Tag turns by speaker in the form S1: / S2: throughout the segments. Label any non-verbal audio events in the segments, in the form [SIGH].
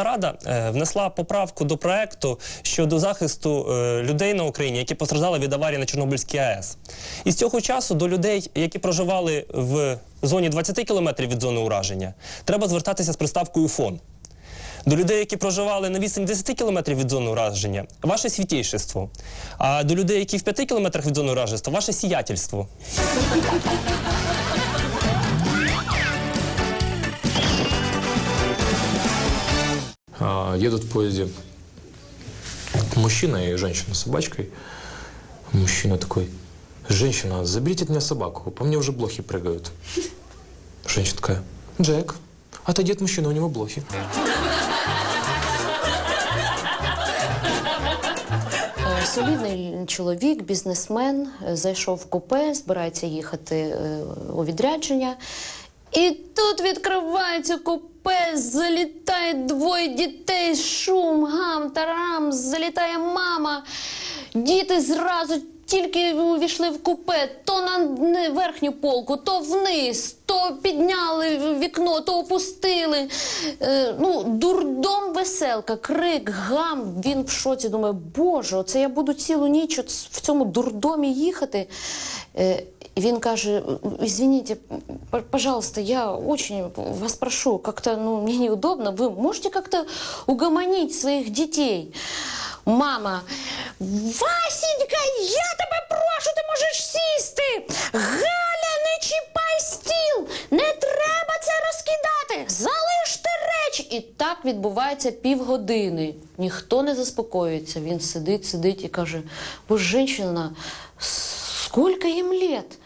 S1: Верховна Рада е, внесла поправку до проекту щодо захисту е, людей на Україні, які постраждали від аварії на Чорнобильській АЕС. І з цього часу до людей, які проживали в зоні 20 кілометрів від зони ураження, треба звертатися з приставкою фон. До людей, які проживали на відстані 10 кілометрів від зони ураження, ваше святійшество. А до людей, які в 5 кілометрах від зони ураження, ваше сіятельство.
S2: Едут в поезде мужчина и женщина с собачкой. Мужчина такой, женщина, заберите от меня собаку, по мне уже блохи прыгают. Женщина такая, Джек, отойди от мужчины, у него блохи.
S3: Е, Солідний чоловік, бізнесмен, е, зайшов в купе, збирається їхати е, у відрядження. І тут відкривається купе, залітає двоє дітей, шум, гам, тарам, залітає мама. Діти зразу тільки увійшли в купе, то на верхню полку, то вниз, то підняли вікно, то опустили. Е, ну, дурдом веселка, крик, гам. Він в шоці думає, боже, оце я буду цілу ніч в цьому дурдомі їхати. Е, він каже: извините, пожалуйста, я очень вас прошу, как-то ну, мне неудобно, вы можете как-то угомонить своих детей? Мама, Васенька, я тебе прошу, ти можеш сісти. Галя, не чіпай стіл, не треба це розкидати. Залиште речі. І так відбувається півгодини. Ніхто не заспокоюється. Він сидить, сидить і каже: бо жінка, скільки їм лет?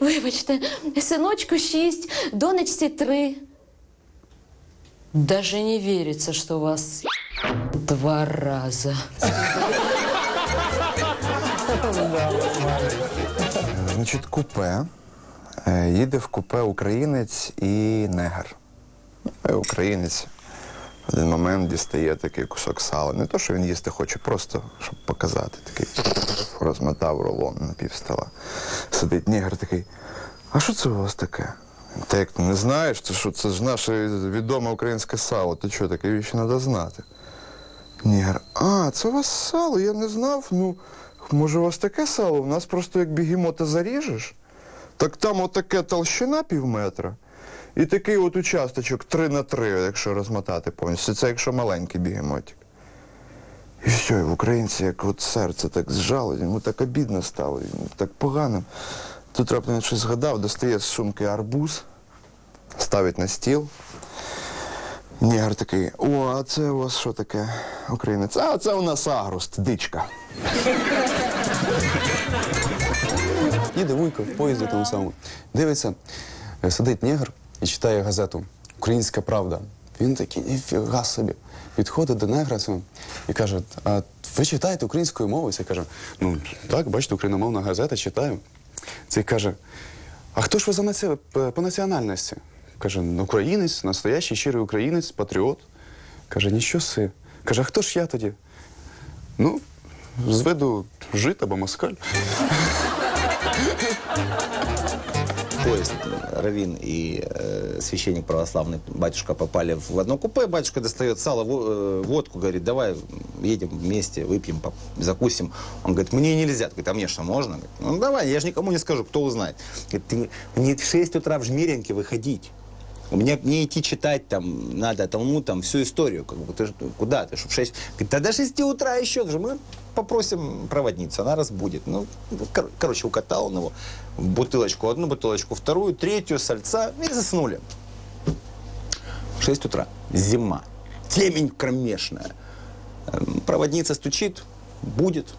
S3: Вибачте, синочку шість, донечці три. Даже не верится, что у вас два раза.
S4: Значить, купе. Е, Їде в купе українець і негр. Е, Українець в один момент дістає такий кусок сала. Не то, що він їсти хоче, просто щоб показати. Такий розмотав рулон на пів стола. Сидить негр такий. А що це у вас таке? Та як ти не знаєш, це що це ж наше відоме українське сало. Ти що, таке віч треба знати? Нігер, а, це у вас сало, я не знав. Ну, може, у вас таке сало? У нас просто як бігемота заріжеш. Так там отаке толщина пів метра. І такий от участочок 3 на 3, якщо розмотати повністю. Це якщо маленький бігемотик. І все, і в українці як от серце так зжало, йому так обідно стало, йому так погано. Тут раптом щось згадав, достає з сумки арбуз, ставить на стіл. Нігер такий, о, а це у вас що таке, українець? А це у нас агруст, дичка.
S5: Їде вуйко в поїзді тому самому. Дивиться, сидить негр і читає газету Українська правда. Він такий, ніфіга собі. Підходить до негра і каже: А ви читаєте українською мовою? Це каже, ну так, бачите, україномовна газета читаю. Цей каже: А хто ж ви за наці... по національності? Каже, «Ну, українець, настоящий щирий українець, патріот. Каже, нічого си. Каже, а хто ж я тоді? Ну, зведу жит або москаль
S6: поезд Равин и э, священник православный батюшка попали в одно купе. Батюшка достает сало, во- э, водку, говорит, давай едем вместе, выпьем, поп- закусим. Он говорит, мне нельзя. Говорит, а мне что, можно? Говорит, ну давай, я же никому не скажу, кто узнает. Говорит, ты, мне в 6 утра в Жмеренке выходить. У меня мне идти читать там надо тому там всю историю. Как бы, ты куда ты? Чтоб в 6... Говорит, да до 6 утра еще же мы попросим проводницу, она разбудит. Ну, кор- короче, укатал он его. Бутылочку одну, бутылочку вторую, третью, сальца и заснули. 6 утра. Зима. Темень кромешная. Эм, Проводница стучит, будет.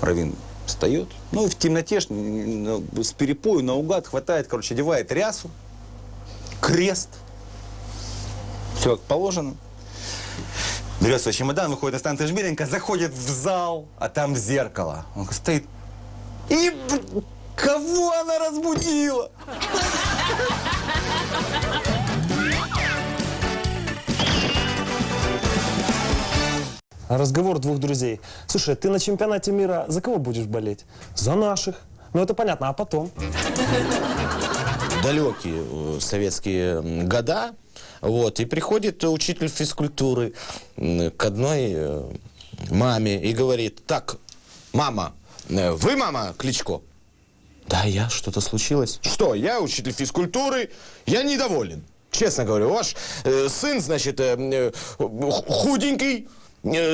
S6: Равин встает. Ну, и в темноте ж, н- н- с перепою наугад хватает, короче, одевает рясу, крест. Все как положено. Берет свой чемодан, выходит на станцию Жмеренко, заходит в зал, а там зеркало. Он стоит. И кого она разбудила?
S1: Разговор двух друзей. Слушай, ты на чемпионате мира за кого будешь болеть? За наших. Ну это понятно, а потом?
S7: Далекие э, советские года Вот, и приходит учитель физкультуры к одной э, маме и говорит, так, мама, э, вы мама Кличко? Да, я, что-то случилось? Что, я учитель физкультуры, я недоволен. Честно говорю, ваш э, сын, значит, э, э, худенький,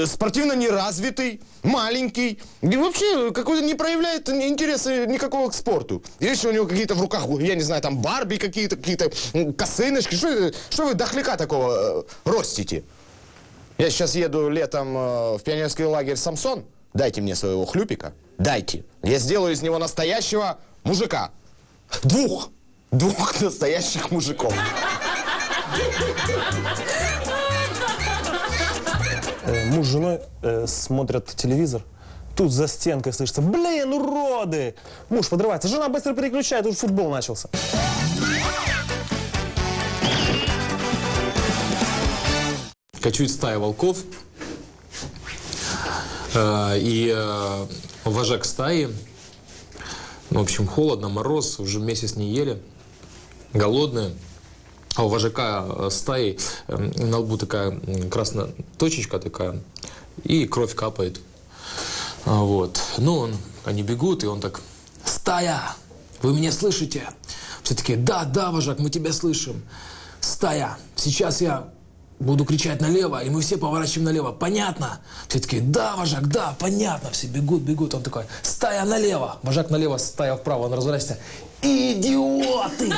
S7: спортивно неразвитый, маленький. И вообще какой-то не проявляет интереса никакого к спорту. Есть у него какие-то в руках, я не знаю, там Барби какие-то, какие-то косыночки. Что, что вы дохляка такого э, ростите? Я сейчас еду летом э, в пионерский лагерь «Самсон». Дайте мне своего хлюпика. Дайте. Я сделаю из него настоящего мужика. Двух. Двух [LAUGHS] настоящих мужиков.
S8: Э, Муж с женой э, смотрят телевизор. Тут за стенкой слышится, блин, уроды! Муж подрывается, жена быстро переключает, тут футбол начался.
S2: Кочует стая волков. Э, И вожак стаи, в общем, холодно, мороз, уже месяц не ели, голодные. А у вожака э, стаи э, на лбу такая красная точечка такая, и кровь капает. А, Вот. Ну, он, они бегут, и он так, «Стая, вы меня слышите?» Все таки «Да, да, вожак, мы тебя слышим». «Стая, сейчас я буду кричать налево, и мы все поворачиваем налево. Понятно?» Все таки «Да, вожак, да, понятно». Все бегут, бегут. Он такой «Стая налево». Вожак налево, стая вправо. Он разворачивается. «Идиоты!»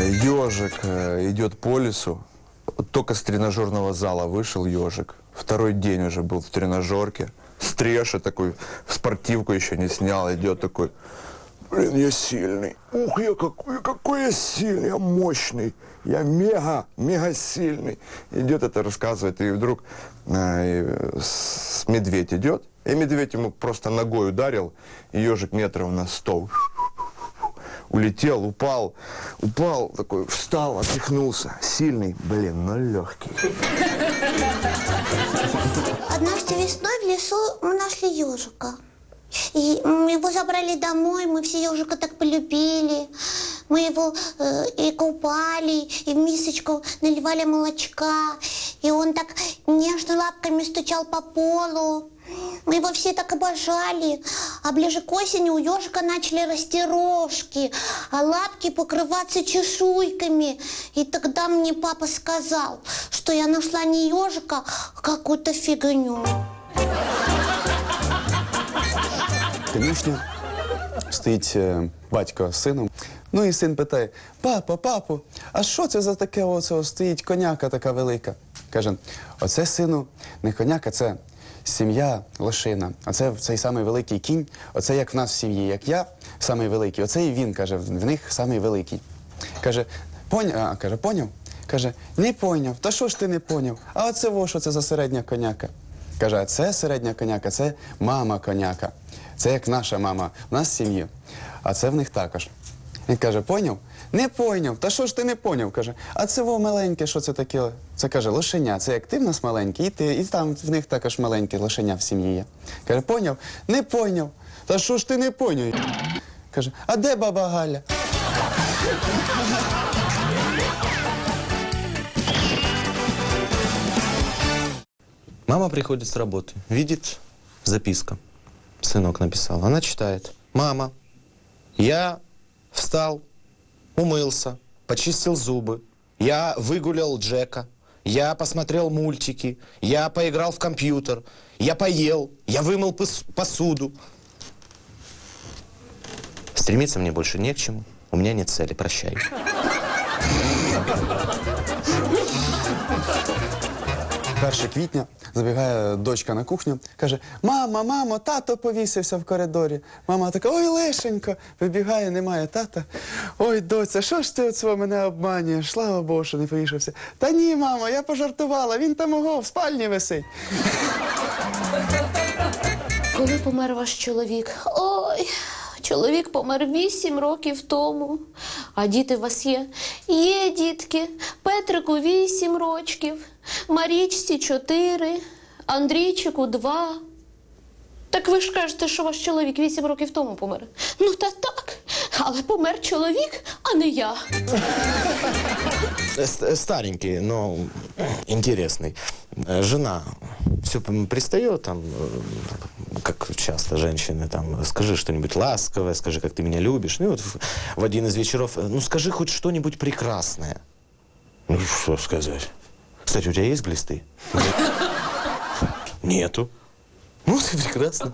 S4: Ежик э, идет по лесу. Только с тренажерного зала вышел ежик. Второй день уже был в тренажерке. Стреша такой, спортивку еще не снял, идет такой. Блин, я сильный. Ух, я какой, какой я сильный, я мощный. Я мега, мега сильный. Идет это рассказывает, и вдруг э, с- медведь идет, и медведь ему просто ногой ударил, и ежик метров на сто улетел, упал, упал, такой встал, отряхнулся, сильный, блин, но легкий.
S9: Однажды весной в лесу мы нашли ежика. И м, его забрали домой, мы все ежика так полюбили. Мы его э, и купали, и в мисочку наливали молочка. И он так нежно лапками стучал по полу. Мы его все так обожали. А ближе к осени у ежика начали расти рожки, а лапки покрываться чешуйками. И тогда мне папа сказал, что я нашла не ежика, а какую-то фигню.
S5: Конюшня стоїть е, батько з сином. Ну і син питає: Папа, папу, а що це за таке оце стоїть коняка така велика? Каже, оце сину, не коняка, це сім'я лошина. Оце цей самий великий кінь, оце як в нас в сім'ї, як я самий великий, оце і він каже, в них самий великий. Каже, поня... а, каже, поняв? Каже, не поняв. Та що ж ти не поняв? А оце во, що це за середня коняка? Каже, а це середня коняка, це мама коняка. Це як наша мама, в нас сім'ї. А це в них також. Він каже, поняв? Не поняв. Та що ж ти не поняв? Каже, а це во маленьке, що це таке? Це каже, лошеня. Це як ти в нас маленький, і ти, і там в них також маленьке лошеня в сім'ї є. Каже, поняв? Не поняв. Та що ж ти не поняв? Каже, а де баба Галя?
S7: Мама приходит с работы, видит записка. Сынок написал. Она читает. Мама, я встал, умылся, почистил зубы, я выгулял Джека, я посмотрел мультики, я поиграл в компьютер, я поел, я вымыл пос- посуду. Стремиться мне больше не к чему. У меня нет цели. Прощай.
S5: 1 квітня забігає дочка на кухню, каже: Мама, мамо, тато повісився в коридорі. Мама така, ой, лишенько, вибігає, немає тата. Ой, доця, що ж ти оце мене обманюєш? Слава Богу, що не повішався. Та ні, мамо, я пожартувала, він там ого в спальні висить.
S3: Коли помер ваш чоловік? Ой, чоловік помер вісім років тому. А діти у вас є? Є дітки. Петрику вісім рочків, Марічці чотири, Андрійчику два. Так ви ж кажете, що ваш чоловік вісім років тому помер. Ну та так, але помер чоловік, а не я.
S7: Э, ст- Старенький, но интересный. Э, Жена все пристает, там, э, как часто женщины, там, скажи что-нибудь ласковое, скажи, как ты меня любишь. Ну, и вот в, один из вечеров, э, ну, скажи хоть что-нибудь прекрасное. Ну, что сказать? Кстати, у тебя есть глисты? Нету. Ну, ты прекрасно.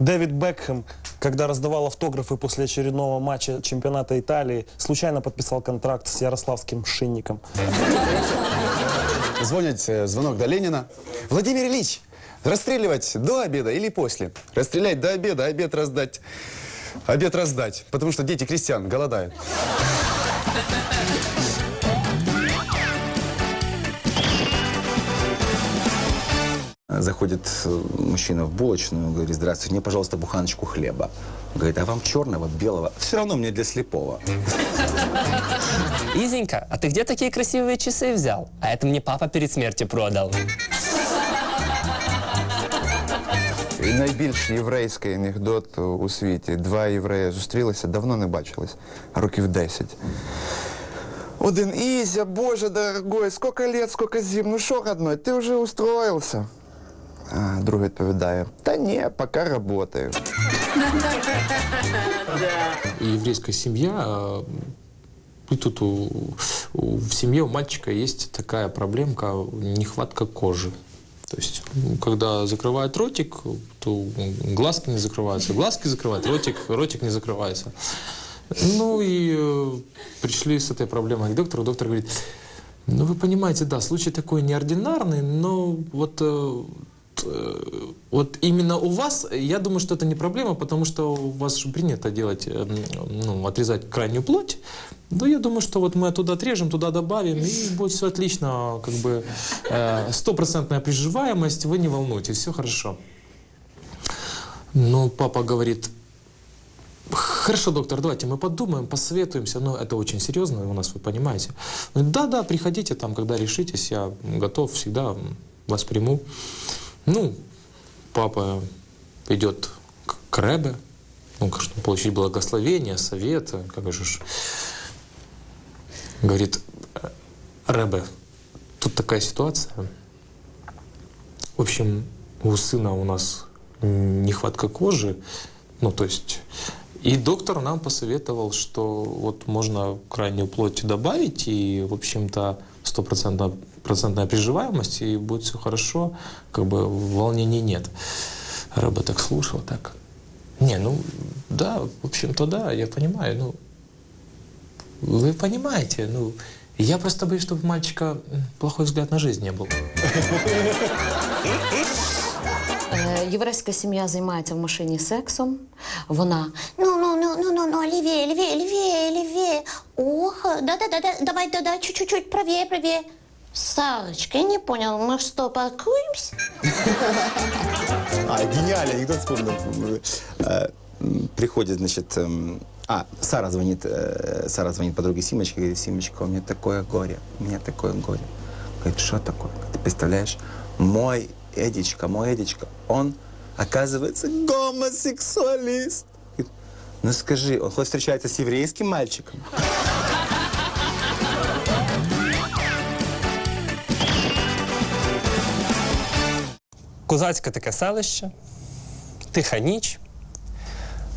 S8: Дэвид Бекхэм, когда раздавал автографы после очередного матча чемпионата Италии, случайно подписал контракт с ярославским шинником.
S5: Звонят, э, звонок до Ленина. Владимир Ильич, расстреливать до обеда или после? Расстрелять до обеда, обед раздать. Обед раздать, потому что дети крестьян голодают.
S6: Заходит э, мужчина в булочную, говорит, здравствуйте, мне, пожалуйста, буханочку хлеба. Говорит, а вам черного, белого? Все равно мне для слепого.
S1: Изенька, а ты где такие красивые часы взял? А это мне папа перед смертью продал.
S4: І найбільш єврейський анекдот у світі. Два євреї зустрілися, давно не бачились, років 10. Один Ізя, боже дорогой, сколько лет, сколько зим, ну що, родной, ти вже устроївся? А другий відповідає, та ні, поки работаю.
S2: И еврейская семья, э, и тут у, у- в семье у мальчика есть такая проблемка нехватка кожи. То есть, м, когда закрывает ротик, то глазки не закрываются, глазки закрывают, ротик, ротик не закрывается. Ну и э, пришли с этой проблемой к доктору. Доктор говорит, ну вы понимаете, да, случай такой неординарный, но вот э, т- э, вот именно у вас, я думаю, что это не проблема, потому что у вас же принято делать, э, м, ну, отрезать крайнюю плоть. Ну, я думаю, что вот мы оттуда отрежем, туда добавим, и будет все отлично, как бы э, стопроцентная приживаемость, вы не волнуйтесь, все хорошо. Но папа говорит, Хорошо, доктор, давайте мы подумаем, посоветуемся, но это очень серьезно у нас, вы понимаете. Он говорит, Да, да, приходите там, когда решитесь, я готов, всегда вас приму. Ну, папа идет к, Ребе, ну, чтобы получить благословение, совет, как же. Говорит, «Э, Ребе, тут такая ситуация. В общем, у сына у нас нехватка кожи, ну, то есть... И доктор нам посоветовал, что вот можно крайнюю плоть добавить, и, в общем-то, стопроцентная процентная приживаемость, и будет все хорошо, как бы волнений нет. Рыба так слушал, так. Не, ну, да, в общем-то, да, я понимаю, ну, вы понимаете, ну, я просто боюсь, чтобы у мальчика м, плохой взгляд на жизнь не был.
S3: Е, Єврейська сім'я займається в машині сексом. Вона
S9: Ну, ну, ну, ну, ну, ну, левее, левее, левее, левее. Ох, да-да-да, давай, да-да, чуть-чуть правее, правее. Сарочка, я не понял, мы что, паркуемся?
S6: А, гениальный анекдот вспомнил. Э, Приходит, значит, эм, а, Сара звонит, э, Сара звонит подруге Симочке, говорит, Симочка, у меня такое горе, у меня такое горе. Говорит, что такое? Ты представляешь, мой Эдичка, мой Эдичка, он, оказывается, гомосексуалист. Ну скажи, он хоть встречается с еврейским мальчиком?
S1: Козацьке таке селище, тиха ніч.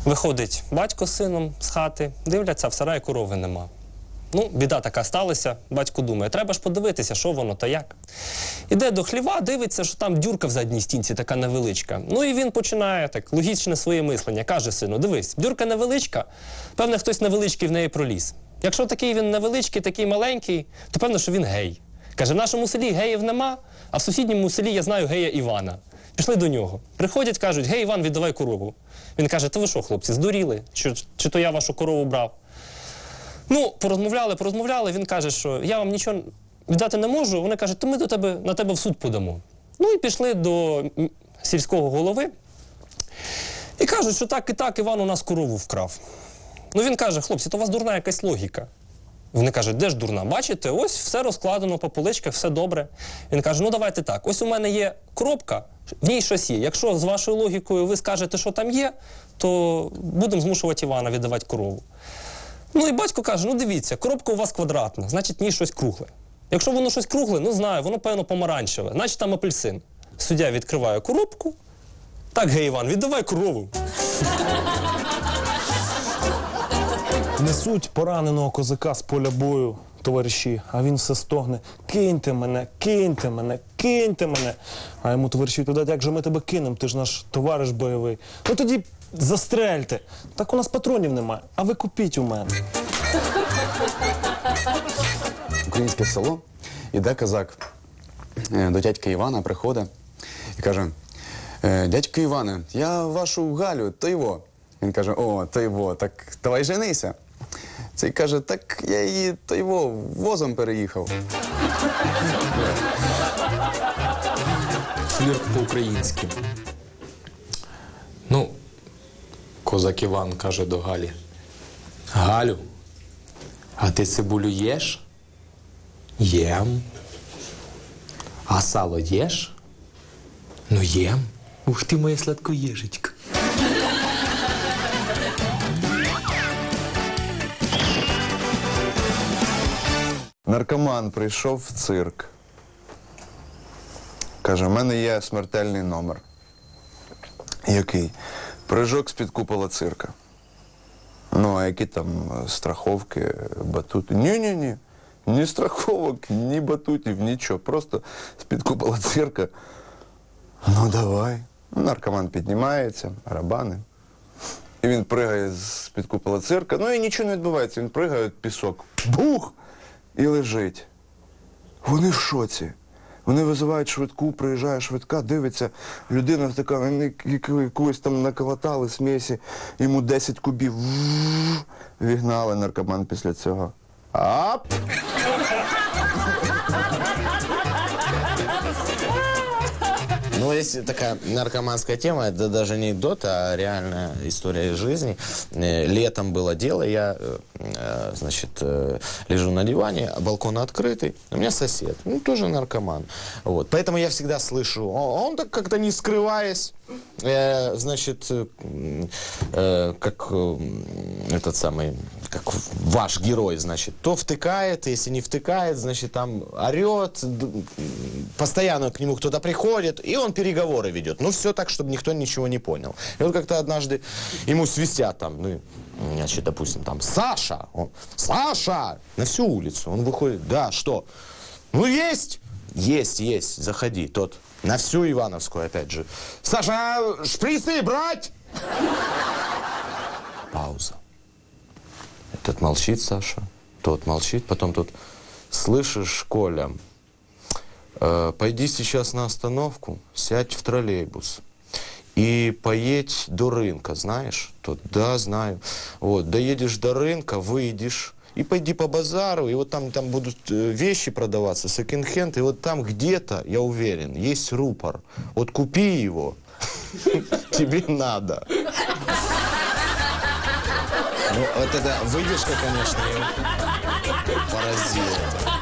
S1: Виходить батько з сином з хати, дивляться, в сараї корови нема. Ну, біда така сталася. Батько думає, треба ж подивитися, що воно та як. Іде до хліва, дивиться, що там дюрка в задній стінці, така невеличка. Ну і він починає так логічне своє мислення. Каже сину: дивись, дюрка невеличка, певне, хтось невеличкий в неї проліз. Якщо такий він невеличкий, такий маленький, то певно, що він гей. Каже, в нашому селі геїв нема, а в сусідньому селі я знаю гея Івана. Пішли до нього. Приходять, кажуть, гей, Іван, віддавай корову. Він каже: То ви що, хлопці, здуріли? Чи, чи то я вашу корову брав? Ну, порозмовляли, порозмовляли. Він каже, що я вам нічого віддати не можу. Вони кажуть, то ми до тебе, на тебе в суд подамо. Ну і пішли до сільського голови і кажуть, що так і так Іван у нас корову вкрав. Ну він каже, хлопці, то у вас дурна якась логіка. Вони кажуть, де ж дурна? Бачите, ось все розкладено по поличках, все добре. Він каже: ну давайте так. Ось у мене є коробка, в ній щось є. Якщо з вашою логікою ви скажете, що там є, то будемо змушувати Івана віддавати корову. Ну і батько каже: ну дивіться, коробка у вас квадратна, значить в ній щось кругле. Якщо воно щось кругле, ну знаю, воно певно помаранчеве, значить там апельсин. Суддя відкриває коробку. Так, гей, Іван, віддавай корову.
S8: Несуть пораненого козака з поля бою, товариші, а він все стогне. Киньте мене, киньте мене, киньте мене. А йому товариші відповідають, як же ми тебе кинемо, ти ж наш товариш бойовий. Ну тоді застрельте. Так у нас патронів немає, а ви купіть у мене.
S5: Українське село, іде козак е, до дядька Івана, приходить і каже: «Е, дядько Іване, я вашу Галю, то його. Він каже: О, то його, так давай женися. Цей каже, так я її то його возом переїхав.
S2: Флірт по-українськи. Ну, козак Іван каже до Галі. Галю, а ти цибулю їш? Єм. А сало їш? Ну єм. Ух ти моя сладкоєжечка.
S4: Наркоман прийшов в цирк. Каже, в мене є смертельний номер. Який? Прыжок з-під купола цирка. Ну, а які там е, страховки, батути? Ні-ні-ні. Ні страховок, ні батутів, нічого. Просто з-під купола цирка. Ну, давай. Наркоман піднімається, рабани. І він пригає з-під купола цирка. Ну і нічого не відбувається. Він пригає пісок. Бух! І лежить. Вони в шоці. Вони визивають швидку, приїжджає швидка, дивиться, людина така, вони яку- якусь там наколотали смісі, йому 10 кубів. Вігнали наркоман після цього. Ап!
S7: Ну, есть такая наркоманская тема, это даже не анекдот, а реальная история из жизни. Э, Летом было дело, я, э, э, значит, э, лежу на диване, а балкон открытый, у меня сосед, ну, тоже наркоман. Вот. Поэтому я всегда слышу, о- он так как-то не скрываясь, э, значит, э, э, как э, этот самый, как ваш герой, значит, то втыкает, если не втыкает, значит, там орет, постоянно к нему кто-то приходит, и он переговоры ведет. Ну, все так, чтобы никто ничего не понял. И вот как-то однажды ему свистят там, ну, значит, допустим, там, Саша, он, Саша, на всю улицу. Он выходит, да, что? Ну, есть, есть, есть, заходи. Тот, на всю Ивановскую, опять же. Саша, шприцы брать! Пауза. Этот молчит, Саша, тот молчит, потом тут, слышишь, Коля, э, пойди сейчас на остановку, сядь в троллейбус и поедь до рынка, знаешь? Тот, да, знаю. Вот, доедешь до рынка, выйдешь, и пойди по базару, и вот там, там будут э, вещи продаваться, секонд-хенд, и вот там где-то, я уверен, есть рупор. Вот купи его, тебе надо. Ну, вот это выдержка, конечно, поразила.